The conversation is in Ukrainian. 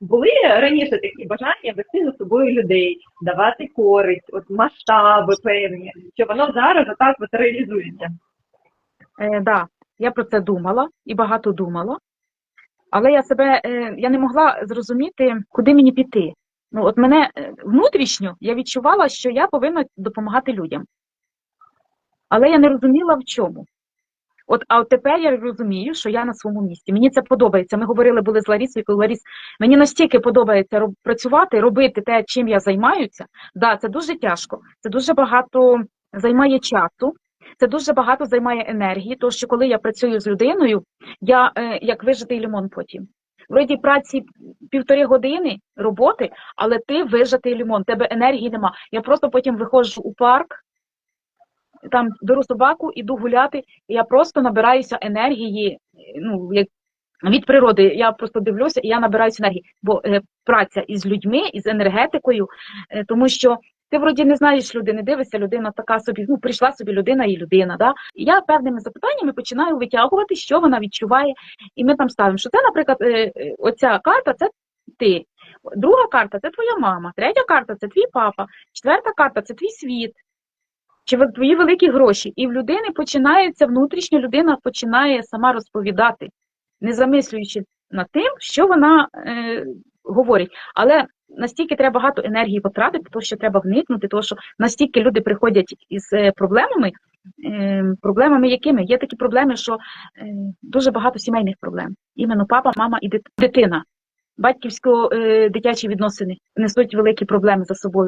Були раніше такі бажання вести за собою людей, давати користь, от масштаби певні, що воно зараз отак от реалізується. Е, да, я про це думала і багато думала, але я себе е, я не могла зрозуміти, куди мені піти. Ну, от мене е, внутрішньо я відчувала, що я повинна допомагати людям. Але я не розуміла в чому. От, а от тепер я розумію, що я на своєму місці. Мені це подобається. Ми говорили були з Ларісою, коли Ларіс, мені настільки подобається працювати, робити те, чим я займаюся. Да, це дуже тяжко, це дуже багато займає часу. Це дуже багато займає енергії, тому що коли я працюю з людиною, я е, як вижатий лимон потім. Вроді праці півтори години роботи, але ти вижатий лимон, тебе енергії нема. Я просто потім виходжу у парк, там беру собаку, іду гуляти, і я просто набираюся енергії, ну, як від природи. Я просто дивлюся і я набираюся енергії. Бо е, праця із людьми, із енергетикою, е, тому що ти вроді не знаєш людини, дивишся, людина така собі, ну прийшла собі людина і людина. Да? І я певними запитаннями починаю витягувати, що вона відчуває. І ми там ставимо, що це, наприклад, е, е, оця карта це ти. Друга карта це твоя мама, третя карта це твій папа, четверта карта це твій світ. Чи твої великі гроші. І в людини починається внутрішня людина починає сама розповідати, не замислюючи над тим, що вона е, говорить. Але настільки треба багато енергії потратити, тому що треба вникнути, тому що настільки люди приходять із е, проблемами, е, проблемами якими? Є такі проблеми, що е, дуже багато сімейних проблем. Іменно папа, мама і дитина. Батьківсько-дитячі відносини несуть великі проблеми за собою.